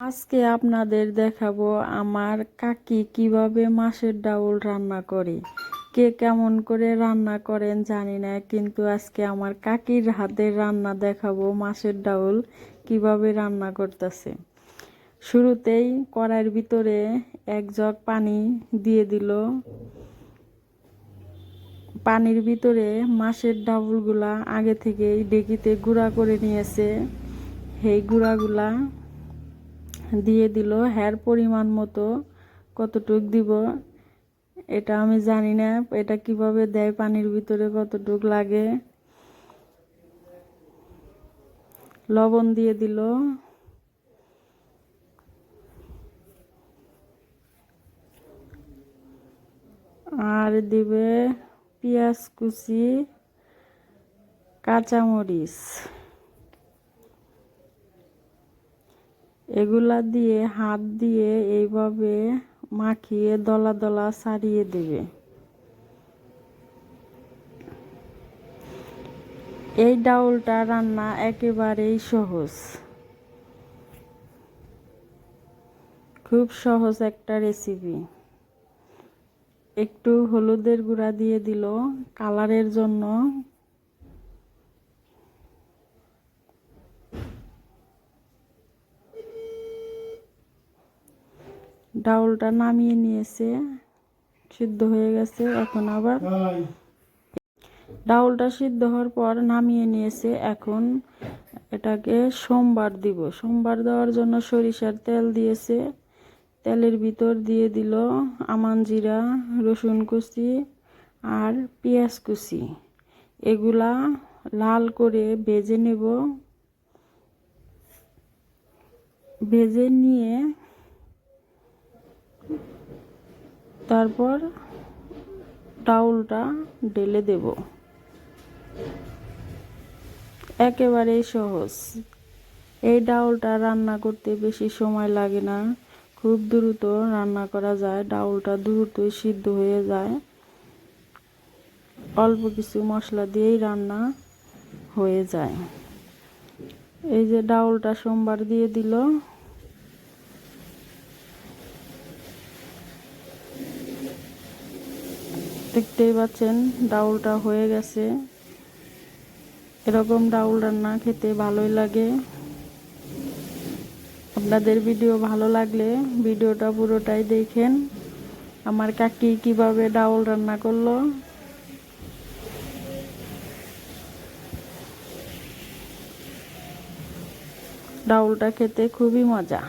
আজকে আপনাদের দেখাবো আমার কাকি কীভাবে মাছের ডাউল রান্না করে। কে কেমন করে রান্না করেন জানি না, কিন্তু আজকে আমার কাকির হাতের রান্না দেখাবো মাছের ডাউল কীভাবে রান্না করতেছে। শুরুতেই কড়াইয়ের ভিতরে এক জগ পানি দিয়ে দিল। পানির ভিতরে মাছের ডাউলগুলা আগে থেকেই ডেকিতে গুঁড়া করে নিয়েছে। সেই গুঁড়াগুলা দিয়ে দিল। হ্যার পরিমাণ মতো কতটুক দিব এটা আমি জানি না। এটা কীভাবে দেয়, পানির ভিতরে কতটুক লাগে। লবণ দিয়ে দিল। আর দিবে পেঁয়াজ কুচি, কাঁচামরিচ। এগুলা দিয়ে হাত দিয়ে এইভাবে মাখিয়ে দলা দলা সারিয়ে দেবে। এই ডাউলটা রান্না একেবারেই সহজ। খুব সহজ একটা রেসিপি একটু হলুদের গুঁড়া দিয়ে দিল। কালারের জন্য ডাউলটা নামিয়ে নিয়েছে সিদ্ধ হয়ে গেছে এখন আবার ডাউলটা সিদ্ধ হওয়ার পর নামিয়ে নিয়েছে এখন এটাকে সোমবার দিব। সোমবার দেওয়ার জন্য সরিষার তেল দিয়েছে তেলের ভিতর দিয়ে দিল আমান জিরা রসুন কুচি আর পেঁয়াজ কুচি। এগুলা লাল করে ভেজে নেব। ভেজে নিয়ে তারপর ডাউলটা ঢেলে দেব। একেবারেই সহজ। এই ডাউলটা রান্না করতে বেশি সময় লাগে না। খুব দ্রুত রান্না করা যায়। ডাউলটা দ্রুতই সিদ্ধ হয়ে যায়। অল্প কিছু মশলা দিয়েই রান্না হয়ে যায়। এই যে ডাউলটা সোমবার দিয়ে দিল দেখতেই পাচ্ছেন, ডাউলটা হয়ে গেছে। এরকম ডাউল রান্না খেতে ভালোই লাগে। আপনাদের ভিডিও ভালো লাগলে ভিডিওটা পুরোটাই দেখেন। আমার কাকি কীভাবে ডাউল রান্না করল। ডাউলটা খেতে খুবই মজা।